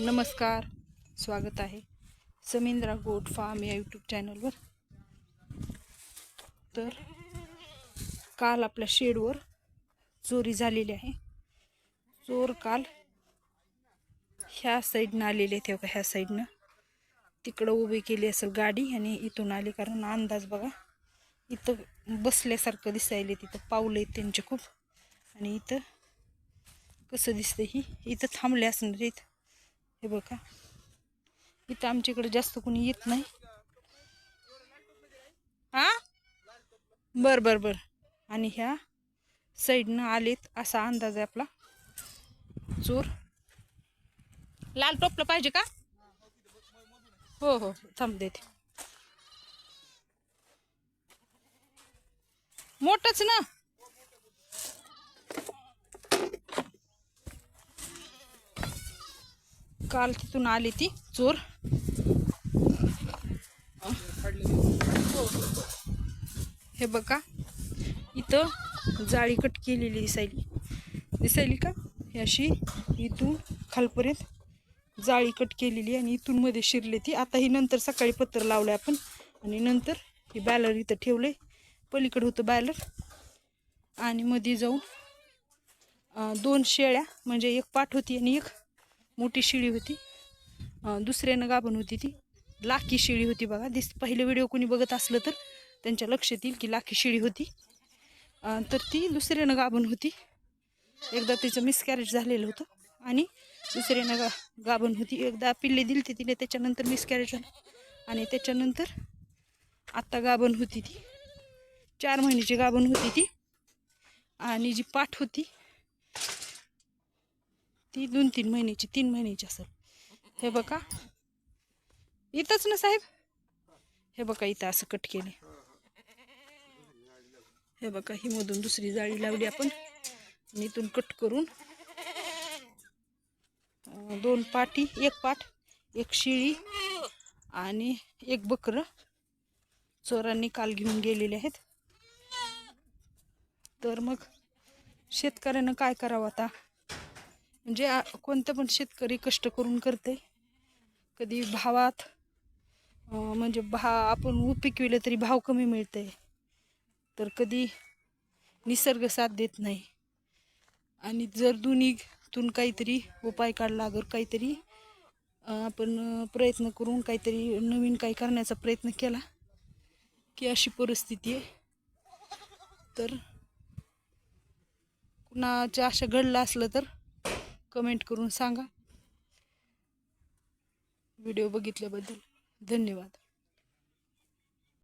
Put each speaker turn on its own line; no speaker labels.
नमस्कार स्वागत आहे समिंद्रा गोट फार्म या यूट्यूब चॅनलवर तर काल आपल्या शेडवर चोरी झालेली आहे. चोर काल ह्या साईडनं आलेले तेव्हा ह्या साईडनं तिकडं उभी केली असेल गाडी आणि इथून आली कारण अंदाज बघा इथं बसल्यासारखं दिसायले तिथं पावलं आहेत त्यांचे खूप आणि इथं कसं दिसतं ही? इथं थांबले असणार इथं हे बघा. इथं आमच्याकडे जास्त कोणी येत नाही. हा? बर बर बर. आणि ह्या साईडनं आलेत असा अंदाज आहे आपला. चोर. लाल टोपलं पाहिजे का? हो हो. थांब देते. मोठच ना? काल तिथून आली ती चोर. हे बघा इथं जाळी कट केलेली दिसायली. दिसायली का? हे अशी इथून खालपर्यंत जाळी कट केलेली आणि इथून मध्ये शिरले ती. आता ही नंतर सकाळी पत्र लावलं आपण आणि नंतर हे बॅलर इथं ठेवले पलीकडे होतं बॅलर आणि मध्ये जाऊन दोन शेळ्या म्हणजे एक पाठ होती आणि एक मोठी शिळी होती. दुसऱ्यानं गाभण होती ती. लाखी शिळी होती बघा. दिस पहिले व्हिडिओ कोणी बघत असलं तर त्यांच्या लक्षात येईल की लाखी शिळी होती. तर ती दुसऱ्यानं गाभण होती. एकदा तिचं मिसकॅरेज झालेलं होतं आणि दुसऱ्यानं गा गाभण होती. एकदा पिल्ले दिली ती तिने त्याच्यानंतर मिसकॅरेज झालं. आणि त्याच्यानंतर आत्ता गाभण होती ती. चार महिन्याची गाभण होती ती. आणि जी पाठ होती ती दोन तीन महिन्याची तीन महिन्याची असेल. हे बघा. इथंच ना साहेब? हे बघा इथं असं कट केले हे बघा ही मधून दुसरी जाळी लावली आपण. आणि इथून कट करून दोन पाटी एक पाट एक शिळी आणि एक बकरं चोरांनी काल घेऊन गेलेले आहेत. तर मग शेतकऱ्यानं काय करावं आता? म्हणजे कोणतं पण शेतकरी कष्ट करून करते कधी भावात म्हणजे भा आपण पिकविलं तरी भाव कमी मिळते तर कधी निसर्ग साथ देत नाही. आणि जर दोन्हीतून काहीतरी उपाय काढला अगर काहीतरी आपण प्रयत्न करून काहीतरी नवीन काही करण्याचा प्रयत्न केला की अशी परिस्थिती आहे. तर कुणाच्या अशा घडलं असलं तर कमेंट करून सांगा. व्हिडिओ बघितल्याबद्दल धन्यवाद.